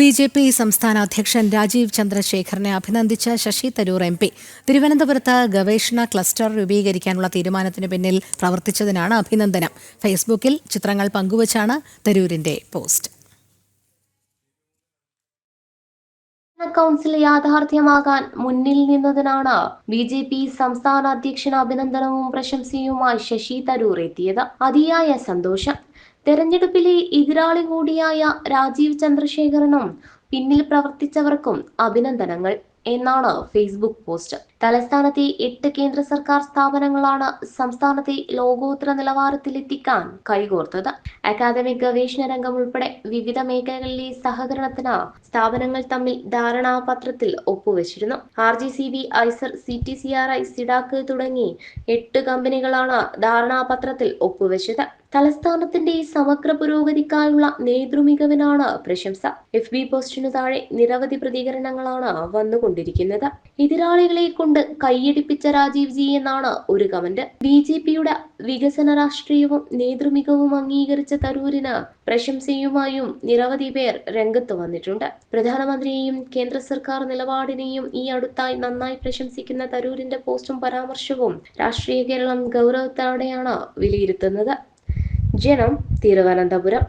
B J P സംസ്ഥാന അധ്യക്ഷൻ രാജീവ് ചന്ദ്രശേഖറിനെ അഭിനന്ദിച്ച ശശി തരൂർ എം പി. തിരുവനന്തപുരത്ത് ഗവേഷണ ക്ലസ്റ്റർ രൂപീകരിക്കാനുള്ള തീരുമാനത്തിന് പിന്നിൽ പ്രവർത്തിച്ചതിനാണ് അഭിനന്ദനം. ഫേസ്ബുക്കിൽ ചിത്രങ്ങൾ പങ്കുവച്ചാണ് തരൂരിന്റെ പോസ്റ്റ്. കൗൺസിൽ യാഥാർത്ഥ്യമാകാൻ മുന്നിൽ നിന്നതിനാണ് ബി ജെ പി സംസ്ഥാന അധ്യക്ഷൻ അഭിനന്ദനവും പ്രശംസയുമായി ശശി തരൂർ എത്തിയത്. അതിയായ സന്തോഷം. തെരഞ്ഞെടുപ്പിലെ എതിരാളി കൂടിയായ രാജീവ് ചന്ദ്രശേഖരനും പിന്നിൽ പ്രവർത്തിച്ചവർക്കും അഭിനന്ദനങ്ങൾ എന്നാണ് ഫേസ്ബുക്ക് പോസ്റ്റ്. തലസ്ഥാനത്തെ എട്ട് കേന്ദ്ര സർക്കാർ സ്ഥാപനങ്ങളാണ് സംസ്ഥാനത്തെ ലോകോത്തര നിലവാരത്തിലെത്തിക്കാൻ കൈകോർത്തത്. അക്കാദമിക് ഗവേഷണ രംഗം ഉൾപ്പെടെ വിവിധ മേഖലകളിലെ സഹകരണത്തിന് സ്ഥാപനങ്ങൾ തമ്മിൽ ധാരണാപത്രത്തിൽ ഒപ്പുവച്ചിരുന്നു. R G C B IISER C T C R I CDAC തുടങ്ങി എട്ട് കമ്പനികളാണ് ധാരണാപത്രത്തിൽ ഒപ്പുവെച്ചത്. തലസ്ഥാനത്തിന്റെ സമഗ്ര പുരോഗതിക്കായുള്ള നേതൃമികവിനാണ് പ്രശംസ. എഫ് ബി പോസ്റ്റിനു താഴെ നിരവധി പ്രതികരണങ്ങളാണ് വന്നുകൊണ്ടിരിക്കുന്നത്. എതിരാളികളെ കൊണ്ട് കൈയടിപ്പിച്ച രാജീവ് ജി എന്നാണ് ഒരു കമന്റ്. ബി ജെ പിയുടെ വികസന രാഷ്ട്രീയവും നേതൃമികവും അംഗീകരിച്ച തരൂരിന് പ്രശംസയുമായും നിരവധി പേർ രംഗത്ത് വന്നിട്ടുണ്ട്. പ്രധാനമന്ത്രിയെയും കേന്ദ്ര സർക്കാർ നിലപാടിനെയും ഈ അടുത്തായി നന്നായി പ്രശംസിക്കുന്ന തരൂരിന്റെ പോസ്റ്റും പരാമർശവും രാഷ്ട്രീയ കേരളം ഗൗരവത്തോടെയാണ് വിലയിരുത്തുന്നത്. జనం తిరువనంతపురం.